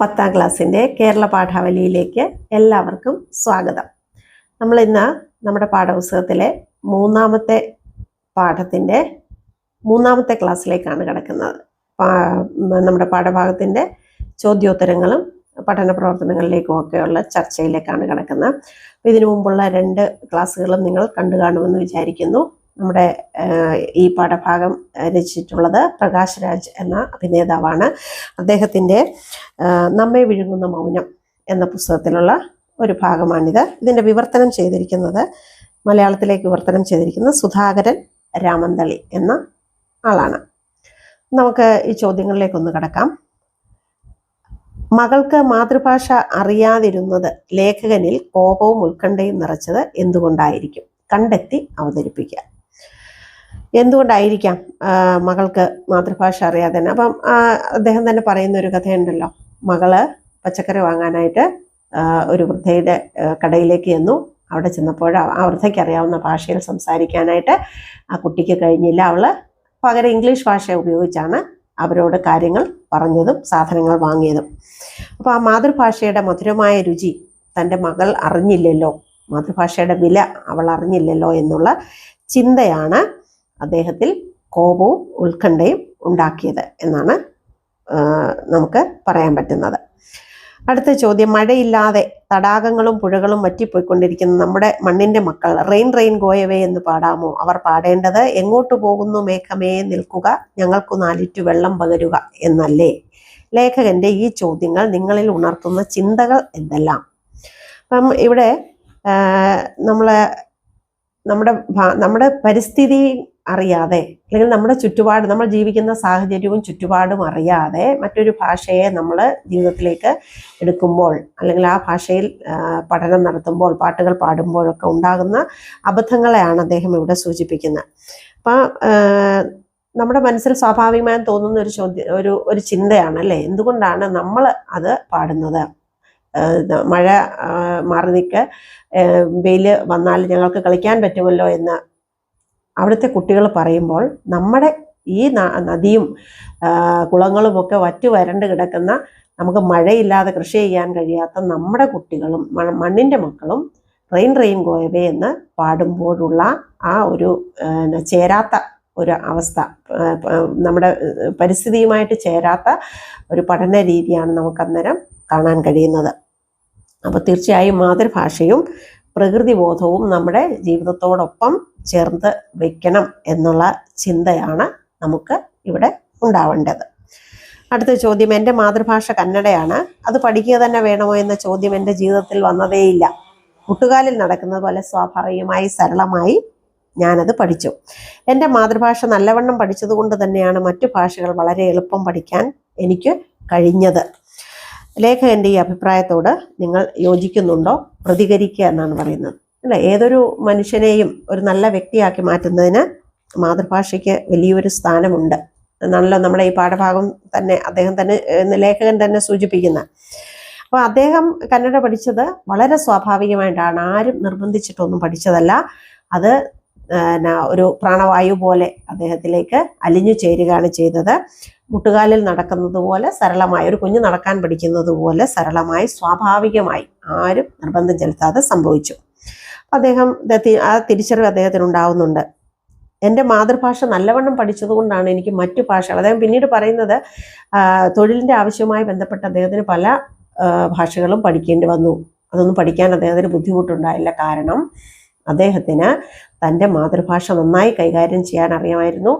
പത്താം ക്ലാസ്സിന്റെ കേരള പാഠാവലിയിലേക്ക് എല്ലാവർക്കും സ്വാഗതം. നമ്മൾ ഇന്ന് നമ്മുടെ പാഠപുസ്തകത്തിലെ മൂന്നാമത്തെ പാഠത്തിന്റെ മൂന്നാമത്തെ ക്ലാസ്സിലേക്കാണ് കിടക്കുന്നത്. നമ്മുടെ പാഠഭാഗത്തിന്റെ ചോദ്യോത്തരങ്ങളും പഠന പ്രവർത്തനങ്ങളിലേക്കും ഒക്കെയുള്ള ചർച്ചയിലേക്കാണ് കിടക്കുന്നത്. ഇതിനു മുമ്പുള്ള രണ്ട് ക്ലാസ്സുകളും നിങ്ങൾ കണ്ടു കാണുമെന്ന് വിചാരിക്കുന്നു. നമ്മുടെ ഈ പാഠഭാഗം രചിച്ചിട്ടുള്ളത് പ്രകാശ് രാജ് എന്ന അഭിനേതാവാണ്. അദ്ദേഹത്തിന്റെ നമ്മെ വിഴുങ്ങുന്ന മൗനം എന്ന പുസ്തകത്തിലുള്ള ഒരു ഭാഗമാണിത്. ഇതിന്റെ വിവർത്തനം ചെയ്തിരിക്കുന്നത് മലയാളത്തിലേക്ക് വിവർത്തനം ചെയ്തിരിക്കുന്ന സുധാകരൻ രാമന്തളി എന്ന ആളാണ്. നമുക്ക് ഈ ചോദ്യങ്ങളിലേക്കൊന്ന് കടക്കാം. മകൾക്ക് മാതൃഭാഷ അറിയാതിരുന്നത് ലേഖകനിൽ കോപവും ഉത്കണ്ഠയും നിറച്ചത് എന്തുകൊണ്ടായിരിക്കും? കണ്ടെത്തി അവതരിപ്പിക്കുക. എന്തുകൊണ്ടായിരിക്കാം മകൾക്ക് മാതൃഭാഷ അറിയാതെ തന്നെ? അപ്പം അദ്ദേഹം തന്നെ പറയുന്ന ഒരു കഥയുണ്ടല്ലോ. മകൾ പച്ചക്കറി വാങ്ങാനായിട്ട് ഒരു വൃദ്ധയുടെ കടയിലേക്ക് ചെന്നു. അവിടെ ചെന്നപ്പോൾ ആ വൃദ്ധയ്ക്ക് അറിയാവുന്ന ഭാഷയിൽ സംസാരിക്കാനായിട്ട് ആ കുട്ടിക്ക് കഴിഞ്ഞില്ല. അവൾ പകരം ഇംഗ്ലീഷ് ഭാഷ ഉപയോഗിച്ചാണ് അവരോട് കാര്യങ്ങൾ പറഞ്ഞതും സാധനങ്ങൾ വാങ്ങിയതും. അപ്പോൾ ആ മാതൃഭാഷയുടെ മധുരമായ രുചി തന്റെ മകൾ അറിഞ്ഞില്ലല്ലോ. മാതൃഭാഷയുടെ വില അവൾ അറിഞ്ഞില്ലല്ലോ എന്നുള്ള ചിന്തയാണ് അദ്ദേഹത്തിൽ കോപവും ഉത്കണ്ഠയും ഉണ്ടാക്കിയത് എന്നാണ് നമുക്ക് പറയാൻ പറ്റുന്നത്. അടുത്ത ചോദ്യം മഴയില്ലാതെ തടാകങ്ങളും പുഴകളും വറ്റിപ്പോയിക്കൊണ്ടിരിക്കുന്ന നമ്മുടെ മണ്ണിന്റെ മക്കൾ റെയിൻ റെയിൻ ഗോയവേ എന്ന് പാടാമോ? അവർ പാടേണ്ടത് എങ്ങോട്ട് പോകുന്നു? മേഘമേ നിൽക്കുക ഞങ്ങൾക്കു നാലിറ്റു വെള്ളം പകരുക എന്നല്ലേ? ലേഖകന്റെ ഈ ചോദ്യങ്ങൾ നിങ്ങളിൽ ഉണർത്തുന്ന ചിന്തകൾ എന്തെല്ലാം? അപ്പം ഇവിടെ നമ്മൾ നമ്മുടെ നമ്മുടെ പരിസ്ഥിതി അറിയാതെ അല്ലെങ്കിൽ നമ്മുടെ ചുറ്റുപാട് നമ്മൾ ജീവിക്കുന്ന സാഹചര്യവും ചുറ്റുപാടും അറിയാതെ മറ്റൊരു ഭാഷയെ നമ്മൾ ജീവിതത്തിലേക്ക് എടുക്കുമ്പോൾ അല്ലെങ്കിൽ ആ ഭാഷയിൽ പഠനം നടത്തുമ്പോൾ പാട്ടുകൾ പാടുമ്പോഴൊക്കെ ഉണ്ടാകുന്ന അബദ്ധങ്ങളെയാണ് അദ്ദേഹം ഇവിടെ സൂചിപ്പിക്കുന്നത്. അപ്പം നമ്മുടെ മനസ്സിൽ സ്വാഭാവികമായും തോന്നുന്ന ഒരു ചോദ്യം ഒരു ഒരു ചിന്തയാണ് അല്ലേ? എന്തുകൊണ്ടാണ് നമ്മൾ അത് പാടുന്നത്? മഴ മാറി നിൽക്ക് വെയിൽ വന്നാൽ ഞങ്ങൾക്ക് കളിക്കാൻ പറ്റുമല്ലോ എന്ന് അവിടുത്തെ കുട്ടികൾ പറയുമ്പോൾ നമ്മുടെ ഈ നദിയും കുളങ്ങളുമൊക്കെ വറ്റു വരണ്ട് കിടക്കുന്ന നമുക്ക് മഴയില്ലാതെ കൃഷി ചെയ്യാൻ കഴിയാത്ത നമ്മുടെ കുട്ടികളും മണ്ണിന്റെ മക്കളും റെയിൻ റെയിൻ ഗോയവേ എന്ന് പാടുമ്പോഴുള്ള ആ ഒരു ചേരാത്ത ഒരു അവസ്ഥ നമ്മുടെ പരിസ്ഥിതിയുമായിട്ട് ചേരാത്ത ഒരു പഠന രീതിയാണ് നമുക്കന്നേരം കാണാൻ കഴിയുന്നത്. അപ്പോൾ തീർച്ചയായും മാതൃഭാഷയും പ്രകൃതി ബോധവും നമ്മുടെ ജീവിതത്തോടൊപ്പം ചേർത്ത് വെക്കണം എന്നുള്ള ചിന്തയാണ് നമുക്ക് ഇവിടെ ഉണ്ടാവേണ്ടത്. അടുത്ത ചോദ്യം എന്റെ മാതൃഭാഷ കന്നഡയാണ്. അത് പഠിക്കുക തന്നെ വേണമോ എന്ന ചോദ്യം എന്റെ ജീവിതത്തിൽ വന്നതേയില്ല. കുട്ടുകാലിൽ നടക്കുന്നത് പോലെ സ്വാഭാവികമായി സരളമായി ഞാനത് പഠിച്ചു. എന്റെ മാതൃഭാഷ നല്ലവണ്ണം പഠിച്ചതുകൊണ്ട് തന്നെയാണ് മറ്റു ഭാഷകൾ വളരെ എളുപ്പം പഠിക്കാൻ എനിക്ക് കഴിഞ്ഞത്. ലേഖകന്റെ ഈ അഭിപ്രായത്തോട് നിങ്ങൾ യോജിക്കുന്നുണ്ടോ? പ്രതികരിക്കുക എന്നാണ് പറയുന്നത്. അല്ല? ഏതൊരു മനുഷ്യനെയും ഒരു നല്ല വ്യക്തിയാക്കി മാറ്റുന്നതിന് മാതൃഭാഷയ്ക്ക് വലിയൊരു സ്ഥാനമുണ്ട് എന്നാണല്ലോ നമ്മുടെ ഈ പാഠഭാഗം തന്നെ അദ്ദേഹം തന്നെ ലേഖകൻ തന്നെ സൂചിപ്പിക്കുന്ന. അപ്പോൾ അദ്ദേഹം കന്നഡ പഠിച്ചത് വളരെ സ്വാഭാവികമായിട്ടാണ്. ആരും നിർബന്ധിച്ചിട്ടൊന്നും പഠിച്ചതല്ല. അത് ഒരു പ്രാണവായു പോലെ അദ്ദേഹത്തിലേക്ക് അലിഞ്ഞു ചേരുകയാണ് ചെയ്തത്. മുട്ടുകാലിൽ നടക്കുന്നത് പോലെ സരളമായി ഒരു കുഞ്ഞ് നടക്കാൻ പഠിക്കുന്നത് പോലെ സരളമായി സ്വാഭാവികമായി ആരും നിർബന്ധം ചെലുത്താതെ സംഭവിച്ചു. അദ്ദേഹം ആ തിരിച്ചറിവ് അദ്ദേഹത്തിന് ഉണ്ടാവുന്നുണ്ട്. എന്റെ മാതൃഭാഷ നല്ലവണ്ണം പഠിച്ചതുകൊണ്ടാണ് എനിക്ക് മറ്റു ഭാഷകൾ അദ്ദേഹം പിന്നീട് പറയുന്നത് തൊഴിലിന്റെ ആവശ്യവുമായി ബന്ധപ്പെട്ട് അദ്ദേഹത്തിന് പല ഭാഷകളും പഠിക്കേണ്ടി വന്നു. അതൊന്നും പഠിക്കാൻ അദ്ദേഹത്തിന് ബുദ്ധിമുട്ടുണ്ടായില്ല. കാരണം അദ്ദേഹത്തിന് തന്റെ മാതൃഭാഷ നന്നായി കൈകാര്യം ചെയ്യാൻ അറിയാമായിരുന്നു.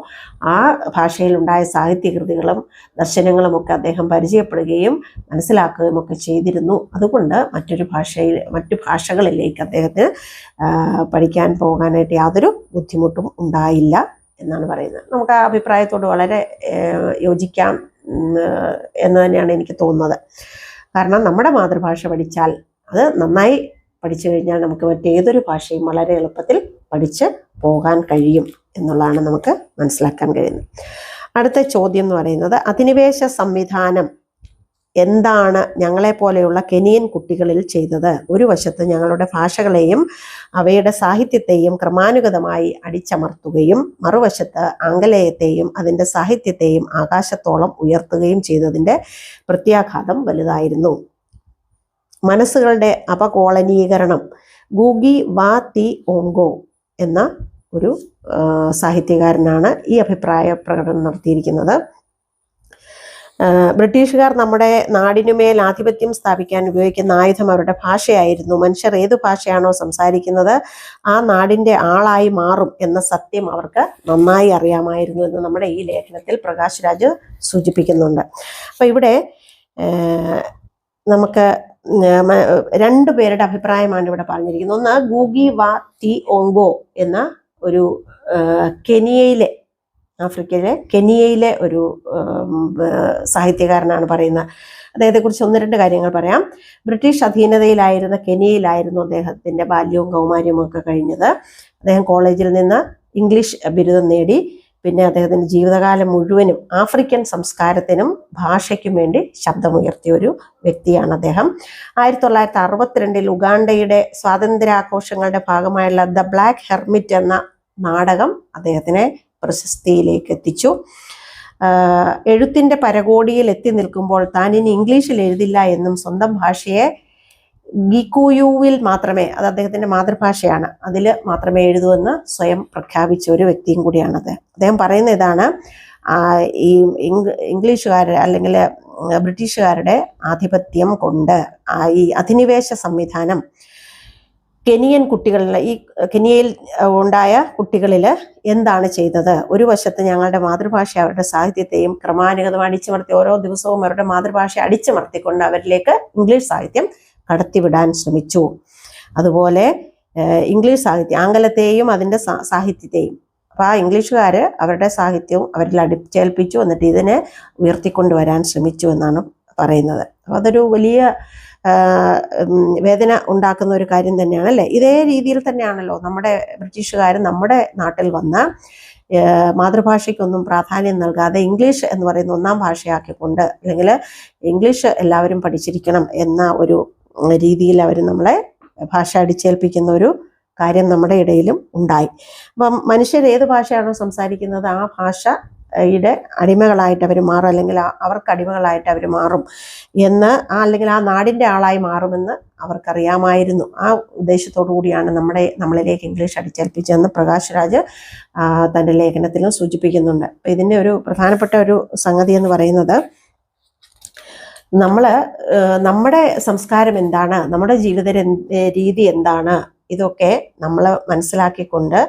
ആ ഭാഷയിലുണ്ടായ സാഹിത്യകൃതികളും ദർശനങ്ങളും ഒക്കെ അദ്ദേഹം പരിചയപ്പെടുകയും മനസ്സിലാക്കുകയും ഒക്കെ ചെയ്തിരുന്നു. അതുകൊണ്ട് മറ്റൊരു ഭാഷയിൽ മറ്റു ഭാഷകളിലേക്ക് അദ്ദേഹത്തിന് പഠിക്കാൻ പോകാനായിട്ട് യാതൊരു ബുദ്ധിമുട്ടും ഉണ്ടായില്ല എന്നാണ് പറയുന്നത്. നമുക്ക് ആ അഭിപ്രായത്തോട് വളരെ യോജിക്കാം എന്ന് തന്നെയാണ് എനിക്ക് തോന്നുന്നത്. കാരണം നമ്മുടെ മാതൃഭാഷ പഠിച്ചാൽ അത് നന്നായി പഠിച്ചു കഴിഞ്ഞാൽ നമുക്ക് മറ്റേതൊരു ഭാഷയും വളരെ എളുപ്പത്തിൽ പഠിച്ച് പോകാൻ കഴിയും എന്നുള്ളതാണ് നമുക്ക് മനസ്സിലാക്കാൻ കഴിയുന്നത്. അടുത്ത ചോദ്യം എന്ന് പറയുന്നത് അധിനിവേശ സംവിധാനം എന്താണ് ഞങ്ങളെപ്പോലെയുള്ള കെനിയൻ കുട്ടികളിൽ ചെയ്തത്? ഒരു വശത്ത് ഞങ്ങളുടെ ഭാഷകളെയും അവയുടെ സാഹിത്യത്തെയും ക്രമാനുഗതമായി അടിച്ചമർത്തുകയും മറുവശത്ത് ആംഗലേയത്തെയും അതിന്റെ സാഹിത്യത്തെയും ആകാശത്തോളം ഉയർത്തുകയും ചെയ്തതിന്റെ പ്രത്യാഘാതം വലുതായിരുന്നു. മനസ്സുകളുടെ അപകോളനീകരണം ഗൂഗി വാ തി ഓങ്കോ എന്ന ഒരു സാഹിത്യകാരനാണ് ഈ അഭിപ്രായ പ്രകടനം നടത്തിയിരിക്കുന്നത്. ബ്രിട്ടീഷുകാർ നമ്മുടെ നാടിനുമേൽ ആധിപത്യം സ്ഥാപിക്കാൻ ഉപയോഗിക്കുന്ന ആയുധം അവരുടെ ഭാഷയായിരുന്നു. മനുഷ്യർ ഏത് ഭാഷയാണോ സംസാരിക്കുന്നത് ആ നാടിന്റെ ആളായി മാറും എന്ന സത്യം അവർക്ക് നന്നായി അറിയാമായിരുന്നു എന്ന് നമ്മുടെ ഈ ലേഖനത്തിൽ പ്രകാശ് രാജ് സൂചിപ്പിക്കുന്നുണ്ട്. അപ്പോൾ ഇവിടെ നമുക്ക് രണ്ട് പേരുടെ അഭിപ്രായമാണ് ഇവിടെ പറഞ്ഞിരിക്കുന്നത്. ഒന്ന് ഗൂഗി വാ തി ഓങ്കോ എന്ന ഒരു കെനിയയിലെ ആഫ്രിക്കയിലെ കെനിയയിലെ ഒരു സാഹിത്യകാരനാണ് പറയുന്നത് അദ്ദേഹത്തെക്കുറിച്ച് ഒന്ന് രണ്ട് കാര്യങ്ങൾ പറയാം. ബ്രിട്ടീഷ് അധീനതയിലായിരുന്ന കെനിയയിലായിരുന്നു അദ്ദേഹത്തിന്റെ ബാല്യവും കൗമാര്യവും ഒക്കെ കഴിഞ്ഞത്. അദ്ദേഹം കോളേജിൽ നിന്ന് ഇംഗ്ലീഷ് ബിരുദം നേടി. പിന്നെ അദ്ദേഹത്തിന്റെ ജീവിതകാലം മുഴുവനും ആഫ്രിക്കൻ സംസ്കാരത്തിനും ഭാഷയ്ക്കും വേണ്ടി ശബ്ദമുയർത്തിയ ഒരു വ്യക്തിയാണ് അദ്ദേഹം. ആയിരത്തി തൊള്ളായിരത്തി അറുപത്തിരണ്ടിൽ ഉഗാണ്ടയുടെ സ്വാതന്ത്ര്യാഘോഷങ്ങളുടെ ഭാഗമായുള്ള ദ ബ്ലാക്ക് ഹെർമിറ്റ് എന്ന നാടകം അദ്ദേഹത്തിനെ പ്രശസ്തിയിലേക്ക് എത്തിച്ചു. എഴുത്തിന്റെ പരകോടിയിൽ എത്തി നിൽക്കുമ്പോൾ താൻ ഇനി ഇംഗ്ലീഷിൽ എഴുതില്ല എന്നും സ്വന്തം ഭാഷയെ ഗിക്കുയുവിൽ മാത്രമേ അത് അദ്ദേഹത്തിന്റെ മാതൃഭാഷയാണ്. അതിൽ മാത്രമേ എഴുതുവെന്ന് സ്വയം പ്രഖ്യാപിച്ച ഒരു വ്യക്തിയും കൂടിയാണത്. അദ്ദേഹം പറയുന്ന ഇതാണ് ഈ ഇംഗ്ലീഷുകാരുടെ അല്ലെങ്കിൽ ബ്രിട്ടീഷുകാരുടെ ആധിപത്യം കൊണ്ട് ഈ അധിനിവേശ സംവിധാനം കെനിയൻ കുട്ടികളിൽ ഈ കെനിയയിൽ ഉണ്ടായ കുട്ടികളിൽ എന്താണ് ചെയ്തത്? ഒരു വശത്ത് ഞങ്ങളുടെ മാതൃഭാഷ അവരുടെ സാഹിത്യത്തെയും ക്രമാനുഗതം അടിച്ചമർത്തി ഓരോ ദിവസവും അവരുടെ മാതൃഭാഷ അടിച്ചമർത്തിക്കൊണ്ട് അവരിലേക്ക് ഇംഗ്ലീഷ് സാഹിത്യം കടത്തിവിടാൻ ശ്രമിച്ചു. അതുപോലെ ഇംഗ്ലീഷ് സാഹിത്യം ആംഗലത്തെയും അതിന്റെ സാഹിത്യത്തെയും. അപ്പോൾ ആ ഇംഗ്ലീഷുകാർ അവരുടെ സാഹിത്യവും അവരിൽ അടിച്ചേൽപ്പിച്ചു. എന്നിട്ട് ഇതിനെ ഉയർത്തിക്കൊണ്ടുവരാൻ ശ്രമിച്ചു എന്നാണ് പറയുന്നത്. അപ്പോൾ അതൊരു വലിയ വേദന ഉണ്ടാക്കുന്ന ഒരു കാര്യം തന്നെയാണ് അല്ലേ? ഇതേ രീതിയിൽ തന്നെയാണല്ലോ നമ്മുടെ ബ്രിട്ടീഷുകാർ നമ്മുടെ നാട്ടിൽ വന്ന് മാതൃഭാഷയ്ക്കൊന്നും പ്രാധാന്യം നൽകാതെ ഇംഗ്ലീഷ് എന്ന് പറയുന്ന ഒന്നാം ഭാഷയാക്കിക്കൊണ്ട് അല്ലെങ്കിൽ ഇംഗ്ലീഷ് എല്ലാവരും പഠിച്ചിരിക്കണം എന്ന ഒരു രീതിയിൽ അവർ നമ്മളെ ഭാഷ അടിച്ചേൽപ്പിക്കുന്ന ഒരു കാര്യം നമ്മുടെ ഇടയിലും ഉണ്ടായി. അപ്പം മനുഷ്യർ ഏത് ഭാഷയാണോ സംസാരിക്കുന്നത് ആ ഭാഷയുടെ അടിമകളായിട്ട് അവർ മാറും അല്ലെങ്കിൽ അവർക്ക് അടിമകളായിട്ട് അവർ മാറും എന്ന് ആ അല്ലെങ്കിൽ ആ നാടിന്റെ ആളായി മാറുമെന്ന് അവർക്കറിയാമായിരുന്നു. ആ ഉദ്ദേശത്തോടു കൂടിയാണ് നമ്മുടെ നമ്മളിലേക്ക് ഇംഗ്ലീഷ് അടിച്ചേൽപ്പിച്ചതെന്ന് പ്രകാശ് രാജ് തന്റെ ലേഖനത്തിലും സൂചിപ്പിക്കുന്നുണ്ട്. ഇതിന്റെ ഒരു പ്രധാനപ്പെട്ട ഒരു സംഗതി എന്ന് പറയുന്നത് നമ്മൾ നമ്മുടെ സംസ്കാരം എന്താണ്? നമ്മുടെ ജീവിത രീതി എന്താണ്? ഇതൊക്കെ നമ്മൾ മനസ്സിലാക്കിക്കൊണ്ട്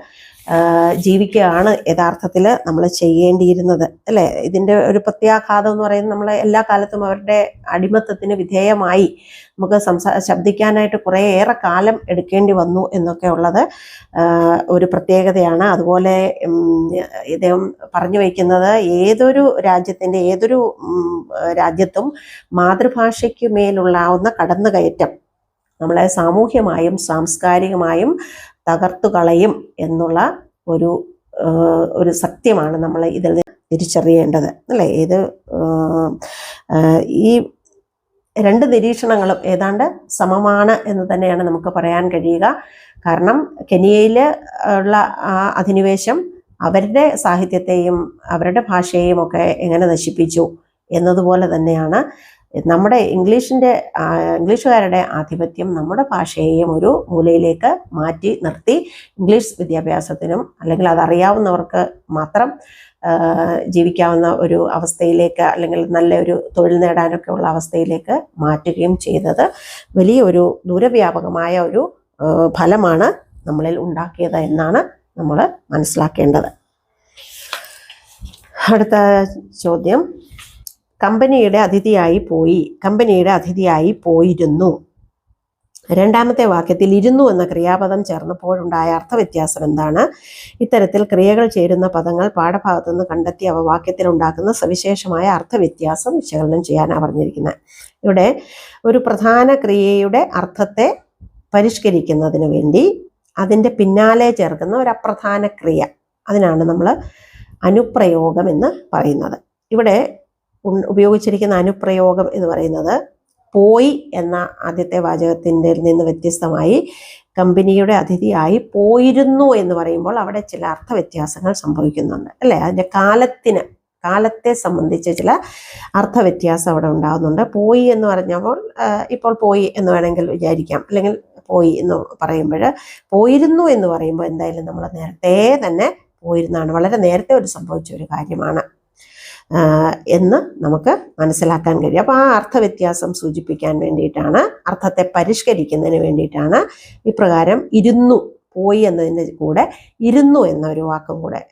ജീവിക്കുകയാണ് യഥാർത്ഥത്തിൽ നമ്മൾ ചെയ്യേണ്ടിയിരുന്നത്. അല്ലേ? ഇതിന്റെ ഒരു പ്രത്യാഘാതം എന്ന് പറയുന്നത് നമ്മൾ എല്ലാ കാലത്തും അവരുടെ അടിമത്തത്തിന് വിധേയമായി നമുക്ക് സംസാ ശബ്ദിക്കാനായിട്ട് കുറേയേറെ കാലം എടുക്കേണ്ടി വന്നു എന്നൊക്കെ ഉള്ളത് ഒരു പ്രത്യേകതയാണ്. അതുപോലെ ഇദ്ദേഹം പറഞ്ഞു വയ്ക്കുന്നത് ഏതൊരു രാജ്യത്തിന്റെ ഏതൊരു രാജ്യത്തും മാതൃഭാഷയ്ക്ക് മേലുള്ളാവുന്ന കടന്നുകയറ്റം നമ്മളെ സാമൂഹ്യമായും സാംസ്കാരികമായും തകർത്തു കളയും എന്നുള്ള ഒരു ഒരു സത്യമാണ് നമ്മൾ ഇതിൽ തിരിച്ചറിയേണ്ടത്. അല്ലേ? ആ, ഈ രണ്ട് നിരീക്ഷണങ്ങളും ഏതാണ്ട് സമമാണ് എന്ന് തന്നെയാണ് നമുക്ക് പറയാൻ കഴിയുക. കാരണം കെനിയയിൽ ഉള്ള ആ അധിനിവേശം അവരുടെ സാഹിത്യത്തെയും അവരുടെ ഭാഷയെയും ഒക്കെ എങ്ങനെ നശിപ്പിച്ചു എന്നതുപോലെ തന്നെയാണ് നമ്മുടെ ഇംഗ്ലീഷിന്റെ ഇംഗ്ലീഷുകാരുടെ ആധിപത്യം നമ്മുടെ ഭാഷയെയും ഒരു മൂലയിലേക്ക് മാറ്റി നിർത്തി ഇംഗ്ലീഷ് വിദ്യാഭ്യാസത്തിനും അല്ലെങ്കിൽ അതറിയാവുന്നവർക്ക് മാത്രം ജീവിക്കാവുന്ന ഒരു അവസ്ഥയിലേക്ക് അല്ലെങ്കിൽ നല്ലൊരു തൊഴിൽ നേടാനൊക്കെ ഉള്ള അവസ്ഥയിലേക്ക് മാറ്റുകയും ചെയ്തത് വലിയൊരു ദൂരവ്യാപകമായ ഒരു ഫലമാണ് നമ്മളിൽ ഉണ്ടാക്കിയത് എന്നാണ് നമ്മൾ മനസ്സിലാക്കേണ്ടത്. അടുത്ത ചോദ്യം. കമ്പനിയുടെ അതിഥിയായി പോയി കമ്പനിയുടെ അതിഥിയായി പോയിരുന്നു. രണ്ടാമത്തെ വാക്യത്തിൽ ഇരുന്നു എന്ന ക്രിയാപദം ചേർന്നപ്പോഴുണ്ടായ അർത്ഥവ്യത്യാസം എന്താണ്? ഇത്തരത്തിൽ ക്രിയകൾ ചേരുന്ന പദങ്ങൾ പാഠഭാഗത്തു നിന്ന് കണ്ടെത്തി അവ വാക്യത്തിൽ ഉണ്ടാക്കുന്ന സവിശേഷമായ അർത്ഥവ്യത്യാസം വിശകലനം ചെയ്യാനാണ് പറഞ്ഞിരിക്കുന്നത്. ഇവിടെ ഒരു പ്രധാന ക്രിയയുടെ അർത്ഥത്തെ പരിഷ്കരിക്കുന്നതിന് വേണ്ടി അതിന്റെ പിന്നാലെ ചേർക്കുന്ന ഒരു അപ്രധാന ക്രിയ. അതിനാണ് നമ്മൾ അനുപ്രയോഗം എന്ന് പറയുന്നത്. ഇവിടെ ഉപയോഗിച്ചിരിക്കുന്ന അനുപ്രയോഗം എന്ന് പറയുന്നത് പോയി എന്ന ആദ്യത്തെ വാചകത്തിന്റെ നിന്ന് വ്യത്യസ്തമായി കമ്പനിയുടെ അതിഥിയായി പോയിരുന്നു എന്ന് പറയുമ്പോൾ അവിടെ ചില അർത്ഥ വ്യത്യാസങ്ങൾ സംഭവിക്കുന്നുണ്ട്. അല്ലേ? അതിന്റെ കാലത്തിന് കാലത്തെ സംബന്ധിച്ച് ചില അർത്ഥ വ്യത്യാസം അവിടെ ഉണ്ടാകുന്നുണ്ട് പോയി എന്ന് പറഞ്ഞപ്പോൾ ഇപ്പോൾ പോയി എന്ന് വേണമെങ്കിൽ വിചാരിക്കാം. അല്ലെങ്കിൽ പോയി എന്ന് പറയുമ്പോൾ പോയിരുന്നു എന്ന് പറയുമ്പോൾ എന്തായാലും നമ്മൾ നേരത്തെ തന്നെ പോയിരുന്നാണ്. വളരെ നേരത്തെ ഒരു സംഭവിച്ച ഒരു കാര്യമാണ്. എന്ന് നമുക്ക് മനസ്സിലാക്കാൻ കഴിയും. അപ്പോൾ ആ അർത്ഥവ്യത്യാസം സൂചിപ്പിക്കാൻ വേണ്ടിയിട്ടാണ് അർത്ഥത്തെ പരിഷ്കരിക്കുന്നതിന് വേണ്ടിയിട്ടാണ് ഇപ്രകാരം ഇരുന്നു പോയി എന്നതിന്റെ കൂടെ ഇരുന്നു എന്നൊരു വാക്കും കൂടെ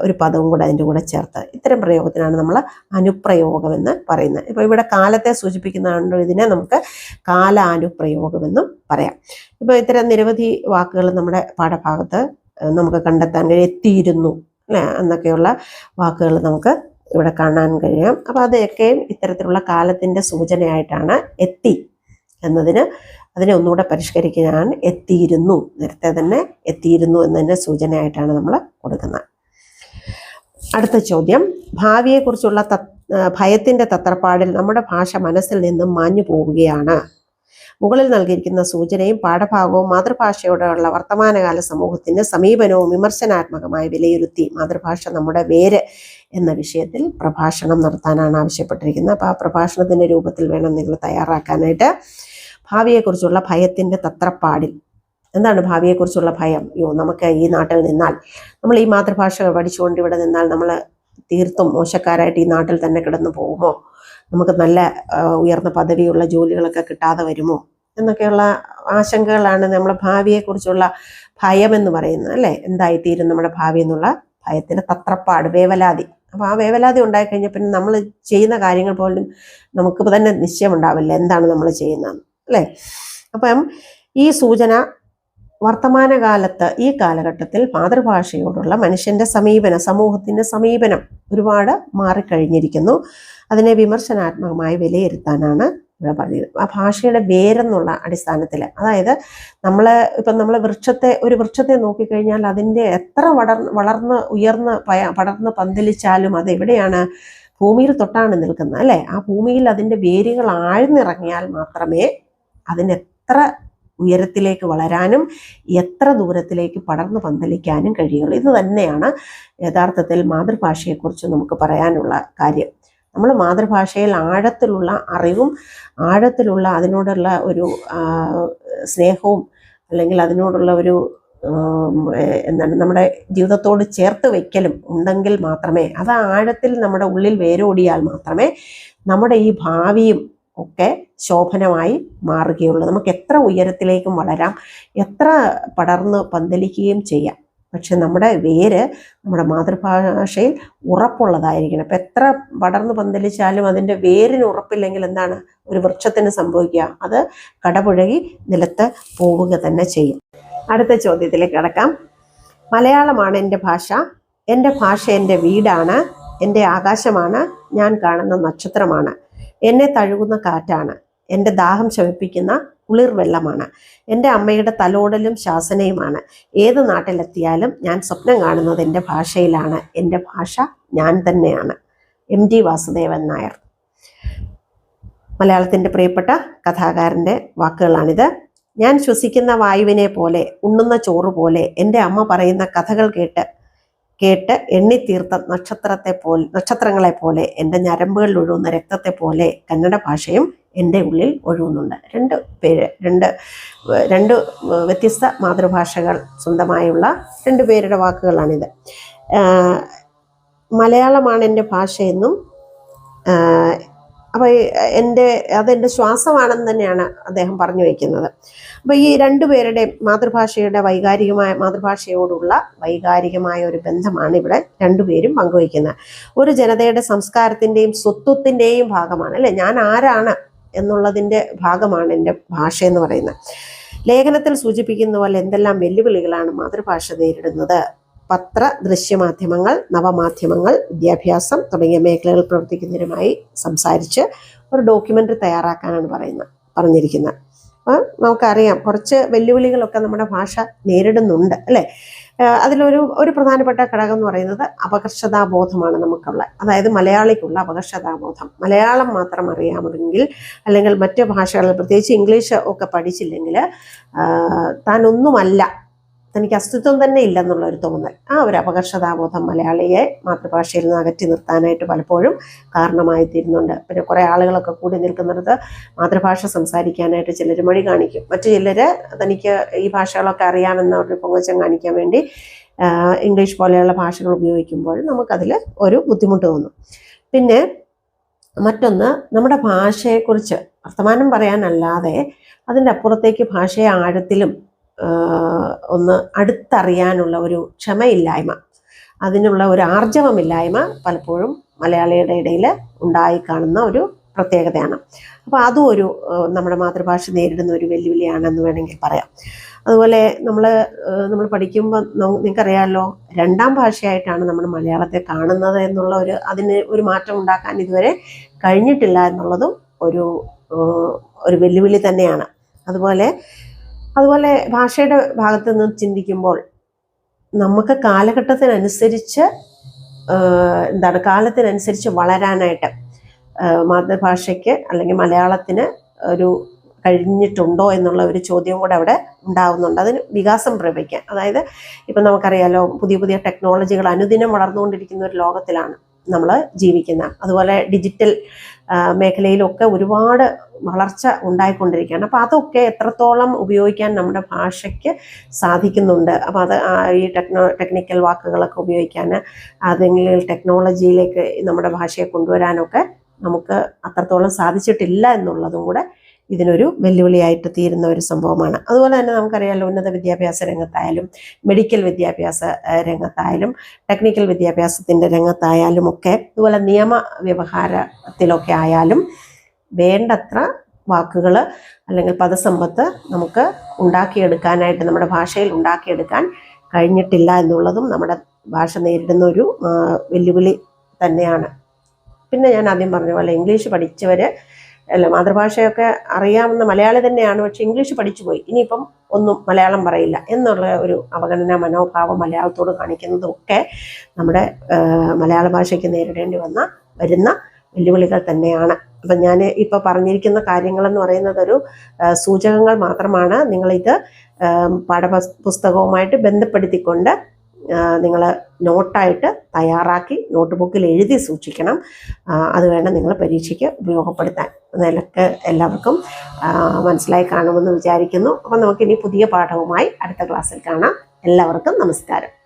ഒരു പദവും കൂടെ അതിന്റെ കൂടെ ചേർത്ത് ഇത്തരം പ്രയോഗത്തിനാണ് നമ്മൾ അനുപ്രയോഗം എന്ന് പറയുന്നത്. ഇപ്പോൾ ഇവിടെ കാലത്തെ സൂചിപ്പിക്കുന്നതുകൊണ്ട് ഇതിനെ നമുക്ക് കാലാനുപ്രയോഗമെന്നും പറയാം. ഇപ്പോൾ ഇത്തരം നിരവധി വാക്കുകൾ നമ്മുടെ പാഠഭാഗത്ത് നമുക്ക് കണ്ടെത്താൻ കഴിയും. എത്തിയിരുന്നു അല്ലേ? എന്നൊക്കെയുള്ള വാക്കുകൾ നമുക്ക് ഇവിടെ കാണാൻ കഴിയാം. അപ്പോൾ അതൊക്കെയും ഇത്തരത്തിലുള്ള കാലത്തിന്റെ സൂചനയായിട്ടാണ് എത്തി എന്നതിന് അതിനെ ഒന്നുകൂടെ പരിഷ്കരിക്കാൻ എത്തിയിരുന്നു. നേരത്തെ തന്നെ എത്തിയിരുന്നു എന്നതിന്റെ സൂചനയായിട്ടാണ് നമ്മൾ കൊടുക്കുന്നത്. അടുത്ത ചോദ്യം. ഭാവിയെക്കുറിച്ചുള്ള തത് ഭയത്തിന്റെ തത്രപ്പാടിൽ നമ്മുടെ ഭാഷ മനസ്സിൽ നിന്നും മാഞ്ഞു പോവുകയാണ് മുകളിൽ നൽകിയിരിക്കുന്ന സൂചനയും പാഠഭാഗവും മാതൃഭാഷയോടുള്ള വർത്തമാനകാല സമൂഹത്തിന്റെ സമീപനവും വിമർശനാത്മകമായി വിലയിരുത്തി മാതൃഭാഷ നമ്മുടെ വേര് എന്ന വിഷയത്തിൽ പ്രഭാഷണം നടത്താനാണ് ആവശ്യപ്പെട്ടിരിക്കുന്നത്. അപ്പോൾ ആ പ്രഭാഷണത്തിന്റെ രൂപത്തിൽ വേണം നിങ്ങൾ തയ്യാറാക്കാനായിട്ട്. ഭാവിയെക്കുറിച്ചുള്ള ഭയത്തിന്റെ തത്രപ്പാടിൽ. എന്താണ് ഭാവിയെക്കുറിച്ചുള്ള ഭയം? യോ നമുക്ക് ഈ നാട്ടിൽ നിന്നാൽ നമ്മൾ ഈ മാതൃഭാഷ പഠിച്ചുകൊണ്ട് ഇവിടെ നിന്നാൽ നമ്മൾ തീർത്തും മോശക്കാരായിട്ട് ഈ നാട്ടിൽ തന്നെ കിടന്നു പോകുമോ? നമുക്ക് നല്ല ഉയർന്ന പദവിയുള്ള ജോലികളൊക്കെ കിട്ടാതെ വരുമോ? എന്നൊക്കെയുള്ള ആശങ്കകളാണ് നമ്മുടെ ഭാവിയെക്കുറിച്ചുള്ള ഭയം എന്ന് പറയുന്നത് അല്ലേ? എന്തായിത്തീരും നമ്മുടെ ഭാവി എന്നുള്ള ഭയത്തിന്റെ തത്രപ്പാട് വേവലാതി. അപ്പോൾ ആ വേവലാതി ഉണ്ടായിക്കഴിഞ്ഞാൽ പിന്നെ നമ്മൾ ചെയ്യുന്ന കാര്യങ്ങൾ പോലും നമുക്ക് തന്നെ നിശ്ചയമുണ്ടാവില്ല എന്താണ് നമ്മൾ ചെയ്യുന്നത് അല്ലേ? അപ്പം ഈ സൂചന വർത്തമാനകാലത്ത് ഈ കാലഘട്ടത്തിൽ മാതൃഭാഷയോടുള്ള മനുഷ്യന്റെ സമീപനം സമൂഹത്തിന്റെ സമീപനം ഒരുപാട് മാറിക്കഴിഞ്ഞിരിക്കുന്നു. അതിനെ വിമർശനാത്മകമായി വിലയിരുത്താനാണ് ഇവിടെ പറഞ്ഞത് ആ ഭാഷയുടെ വേരെന്നുള്ള അടിസ്ഥാനത്തിൽ അതായത് നമ്മൾ ഇപ്പം നമ്മൾ വൃക്ഷത്തെ ഒരു വൃക്ഷത്തെ നോക്കിക്കഴിഞ്ഞാൽ അതിന്റെ എത്ര വളർ വളർന്ന് ഉയർന്ന് പയ പടർന്ന് പന്തലിച്ചാലും അത് എവിടെയാണ്? ഭൂമിയിൽ തൊട്ടാണ് നിൽക്കുന്നത് അല്ലേ? ആ ഭൂമിയിൽ അതിന്റെ വേരുകൾ ആഴ്ന്നിറങ്ങിയാൽ മാത്രമേ അതിന് എത്ര ഉയരത്തിലേക്ക് വളരാനും എത്ര ദൂരത്തിലേക്ക് പടർന്നു പന്തലിക്കാനും കഴിയുള്ളൂ. ഇത് തന്നെയാണ് യഥാർത്ഥത്തിൽ മാതൃഭാഷയെക്കുറിച്ച് നമുക്ക് പറയാനുള്ള കാര്യം. നമ്മൾ മാതൃഭാഷയിൽ ആഴത്തിലുള്ള അറിവും ആഴത്തിലുള്ള അതിനോടുള്ള ഒരു സ്നേഹവും അല്ലെങ്കിൽ അതിനോടുള്ള ഒരു എന്താണ് നമ്മുടെ ജീവിതത്തോട് ചേർത്ത് വയ്ക്കലും ഉണ്ടെങ്കിൽ മാത്രമേ അത് ആഴത്തിൽ നമ്മുടെ ഉള്ളിൽ വേരോടിയാൽ മാത്രമേ നമ്മുടെ ഈ ഭാവിയും ഒക്കെ ശോഭനമായി മാറുകയുള്ളൂ. നമുക്ക് എത്ര ഉയരത്തിലേക്കും വളരാം എത്ര പടർന്ന് പന്തലിക്കുകയും ചെയ്യാം. പക്ഷെ നമ്മുടെ വേര് നമ്മുടെ മാതൃഭാഷയിൽ ഉറപ്പുള്ളതായിരിക്കണം. അപ്പം എത്ര പടർന്ന് പന്തലിച്ചാലും അതിന്റെ വേരിന് ഉറപ്പില്ലെങ്കിൽ എന്താണ്? ഒരു വൃക്ഷത്തിന് സംഭവിക്കുക. അത് കടപുഴകി നിലത്ത് പോവുക തന്നെ ചെയ്യും. അടുത്ത ചോദ്യത്തിലേക്ക് കിടക്കാം. മലയാളമാണ് എന്റെ ഭാഷ. എന്റെ ഭാഷ എന്റെ വീടാണ്. എന്റെ ആകാശമാണ്. ഞാൻ കാണുന്ന നക്ഷത്രമാണ്. എന്നെ തഴുകുന്ന കാറ്റാണ്. എന്റെ ദാഹം ശമിപ്പിക്കുന്ന കുളിർ വെള്ളമാണ്. എന്റെ അമ്മയുടെ തലോടലും ശാസനയുമാണ്. ഏത് നാട്ടിലെത്തിയാലും ഞാൻ സ്വപ്നം കാണുന്നത് എന്റെ ഭാഷയിലാണ്. എന്റെ ഭാഷ ഞാൻ തന്നെയാണ്. M T Vasudevan Nair. മലയാളത്തിന്റെ പ്രിയപ്പെട്ട കഥാകാരന്റെ വാക്കുകളാണിത്. ഞാൻ ശ്വസിക്കുന്ന വായുവിനെ പോലെ ഉണ്ണുന്ന ചോറ് പോലെ എന്റെ അമ്മ പറയുന്ന കഥകൾ കേട്ട് കേട്ട് എണ്ണിത്തീർത്ത നക്ഷത്രത്തെ പോലെ നക്ഷത്രങ്ങളെ പോലെ എന്റെ ഞരമ്പുകളിൽ ഒഴുകുന്ന രക്തത്തെ പോലെ കന്നഡ ഭാഷയും എന്റെ ഉള്ളിൽ ഒഴുകുന്നുണ്ട്. രണ്ട് പേര് രണ്ട് രണ്ട് വ്യത്യസ്ത മാതൃഭാഷകൾ സ്വന്തമായുള്ള രണ്ട് പേരുടെ വാക്കുകളാണിത്. മലയാളമാണ് എന്റെ ഭാഷയെന്നും അപ്പോൾ എന്റെ അതെന്റെ ശ്വാസമാണെന്ന് തന്നെയാണ് അദ്ദേഹം പറഞ്ഞു വയ്ക്കുന്നത്. അപ്പോൾ ഈ രണ്ടുപേരുടെ മാതൃഭാഷയുടെ വൈകാരികമായ മാതൃഭാഷയോടുള്ള വൈകാരികമായ ഒരു ബന്ധമാണ് ഇവിടെ രണ്ടുപേരും പങ്കുവയ്ക്കുന്നത്. ഒരു ജനതയുടെ സംസ്കാരത്തിന്റെയും സ്വത്വത്തിന്റെയും ഭാഗമാണ്. അല്ലേ? ഞാൻ ആരാണ് എന്നുള്ളതിന്റെ ഭാഗമാണ് എന്റെ ഭാഷ എന്ന് പറയുന്നത്. ലേഖനത്തിൽ സൂചിപ്പിക്കുന്ന പോലെ എന്തെല്ലാം വെല്ലുവിളികളാണ് മാതൃഭാഷ നേരിടുന്നത്? പത്ര ദൃശ്യമാധ്യമങ്ങൾ നവമാധ്യമങ്ങൾ വിദ്യാഭ്യാസം തുടങ്ങിയ മേഖലകളിൽ പ്രവർത്തിക്കുന്നവരുമായി സംസാരിച്ച് ഒരു ഡോക്യുമെന്ററി തയ്യാറാക്കാനാണ് പറയുന്നത് പറഞ്ഞിരിക്കുന്നത്. അപ്പം നമുക്കറിയാം കുറച്ച് വെല്ലുവിളികളൊക്കെ നമ്മുടെ ഭാഷ നേരിടുന്നുണ്ട് അല്ലേ? അതിലൊരു ഒരു പ്രധാനപ്പെട്ട ഘടകം എന്ന് പറയുന്നത് അപകർഷതാബോധമാണ് നമുക്കുള്ള. അതായത് മലയാളിക്കുള്ള അപകർഷതാബോധം. മലയാളം മാത്രം അറിയാമെങ്കിൽ അല്ലെങ്കിൽ മറ്റ് ഭാഷകൾ പ്രത്യേകിച്ച് ഇംഗ്ലീഷ് ഒക്കെ പഠിച്ചില്ലെങ്കിൽ താനൊന്നുമല്ല തനിക്ക് അസ്തിത്വം തന്നെ ഇല്ലെന്നുള്ള ഒരു തോന്നൽ. ആ ഒരു അപകർഷതാബോധം മലയാളിയെ മാതൃഭാഷയിൽ നിന്ന് അകറ്റി നിർത്താനായിട്ട് പലപ്പോഴും കാരണമായി തീരുന്നുണ്ട് പിന്നെ കുറേ ആളുകളൊക്കെ കൂടി നിൽക്കുന്നിടത്ത് മാതൃഭാഷ സംസാരിക്കാനായിട്ട് ചിലർ മൊഴി കാണിക്കും. മറ്റു ചിലർ തനിക്ക് ഈ ഭാഷകളൊക്കെ അറിയാമെന്ന ഒരു പൊങ്ങച്ചം കാണിക്കാൻ വേണ്ടി ഇംഗ്ലീഷ് പോലെയുള്ള ഭാഷകൾ ഉപയോഗിക്കുമ്പോൾ നമുക്കതിൽ ഒരു ബുദ്ധിമുട്ട് തോന്നും. പിന്നെ മറ്റൊന്ന് നമ്മുടെ ഭാഷയെക്കുറിച്ച് വർത്തമാനം പറയാനല്ലാതെ അതിന്റെ അപ്പുറത്തേക്ക് ഭാഷയെ ആഴത്തിലും ഒന്ന് അടുത്തറിയാനുള്ള ഒരു ക്ഷമയില്ലായ്മ അതിനുള്ള ഒരു ആർജവമില്ലായ്മ പലപ്പോഴും മലയാളിയുടെ ഇടയിൽ ഉണ്ടായി കാണുന്ന ഒരു പ്രത്യേകതയാണ്. അപ്പോൾ അതും ഒരു നമ്മുടെ മാതൃഭാഷ നേരിടുന്ന ഒരു വെല്ലുവിളിയാണെന്ന് വേണമെങ്കിൽ പറയാം. അതുപോലെ നമ്മൾ നമ്മൾ പഠിക്കുമ്പോൾ നിങ്ങൾക്കറിയാമല്ലോ രണ്ടാം ഭാഷയായിട്ടാണ് നമ്മൾ മലയാളത്തെ കാണുന്നത് എന്നുള്ള ഒരു അതിന് ഒരു മാറ്റം ഉണ്ടാക്കാൻ ഇതുവരെ കഴിഞ്ഞിട്ടില്ല എന്നുള്ളതും ഒരു ഒരു വെല്ലുവിളി തന്നെയാണ്. അതുപോലെ അതുപോലെ ഭാഷയുടെ ഭാഗത്ത് നിന്ന് ചിന്തിക്കുമ്പോൾ നമുക്ക് കാലഘട്ടത്തിനനുസരിച്ച് എന്താണ് കാലത്തിനനുസരിച്ച് വളരാനായിട്ട് മാതൃഭാഷയ്ക്ക് അല്ലെങ്കിൽ മലയാളത്തിന് ഒരു കഴിഞ്ഞിട്ടുണ്ടോ എന്നുള്ള ഒരു ചോദ്യം കൂടെ അവിടെ ഉണ്ടാവുന്നുണ്ട്. അതിന് വികാസം പ്രവഹിക്കാൻ അതായത് ഇപ്പം നമുക്കറിയാലോ പുതിയ പുതിയ ടെക്നോളജികൾ അനുദിനം വളർന്നുകൊണ്ടിരിക്കുന്ന ഒരു ലോകത്തിലാണ്. നമ്മൾ ജീവിക്കുന്ന. അതുപോലെ ഡിജിറ്റൽ മേഖലയിലൊക്കെ ഒരുപാട് വളർച്ച ഉണ്ടായിക്കൊണ്ടിരിക്കുകയാണ്. അപ്പോൾ അതൊക്കെ എത്രത്തോളം ഉപയോഗിക്കാൻ നമ്മുടെ ഭാഷയ്ക്ക് സാധിക്കുന്നുണ്ട്? അപ്പോൾ അത് ഈ ടെക്നോ ടെക്നിക്കൽ വാക്കുകളൊക്കെ ഉപയോഗിക്കാൻ അതെങ്കിൽ ടെക്നോളജിയിലേക്ക് നമ്മുടെ ഭാഷയെ കൊണ്ടുവരാനൊക്കെ നമുക്ക് അത്രത്തോളം സാധിച്ചിട്ടില്ല എന്നുള്ളതും കൂടെ ഇതിനൊരു വെല്ലുവിളിയായിട്ട് തീരുന്ന ഒരു സംഭവമാണ്. അതുപോലെ തന്നെ നമുക്കറിയാമല്ലോ ഉന്നത വിദ്യാഭ്യാസ രംഗത്തായാലും മെഡിക്കൽ വിദ്യാഭ്യാസ രംഗത്തായാലും ടെക്നിക്കൽ വിദ്യാഭ്യാസത്തിന്റെ രംഗത്തായാലും ഒക്കെ അതുപോലെ നിയമ വ്യവഹാരത്തിലൊക്കെ ആയാലും വേണ്ടത്ര വാക്കുകൾ അല്ലെങ്കിൽ പദസമ്പത്ത് നമുക്ക് ഉണ്ടാക്കിയെടുക്കാനായിട്ട് നമ്മുടെ ഭാഷയിൽ ഉണ്ടാക്കിയെടുക്കാൻ കഴിഞ്ഞിട്ടില്ല എന്നുള്ളതും നമ്മുടെ ഭാഷ നേരിടുന്ന ഒരു വെല്ലുവിളി തന്നെയാണ്. പിന്നെ ഞാൻ ആദ്യം പറഞ്ഞ പോലെ ഇംഗ്ലീഷ് പഠിച്ചവർ അല്ല മാതൃഭാഷയൊക്കെ അറിയാവുന്ന മലയാളി തന്നെയാണ് പക്ഷെ ഇംഗ്ലീഷ് പഠിച്ചു പോയി. ഇനിയിപ്പം ഒന്നും മലയാളം പറയില്ല എന്നുള്ള ഒരു അവഗണന മനോഭാവം മലയാളത്തോട് കാണിക്കുന്നതും ഒക്കെ നമ്മുടെ മലയാള ഭാഷയ്ക്ക് നേരിടേണ്ടി വന്ന വരുന്ന വെല്ലുവിളികൾ തന്നെയാണ്. അപ്പം ഞാൻ ഇപ്പോൾ പറഞ്ഞിരിക്കുന്ന കാര്യങ്ങളെന്ന് പറയുന്നത് ഒരു സൂചകങ്ങൾ മാത്രമാണ് നിങ്ങളിത് പാഠപുസ്തകവുമായിട്ട് പാഠപുസ് ബന്ധപ്പെടുത്തിക്കൊണ്ട് നിങ്ങൾ നോട്ടായിട്ട് തയ്യാറാക്കി നോട്ട് ബുക്കിൽ എഴുതി സൂക്ഷിക്കണം. അത് വേണം നിങ്ങൾ പരീക്ഷയ്ക്ക് ഉപയോഗപ്പെടുത്താൻ. നിലയ്ക്ക് എല്ലാവർക്കും മനസ്സിലായി കാണുമെന്ന് വിചാരിക്കുന്നു. അപ്പം നമുക്കിനി പുതിയ പാഠവുമായി അടുത്ത ക്ലാസ്സിൽ കാണാം. എല്ലാവർക്കും നമസ്കാരം.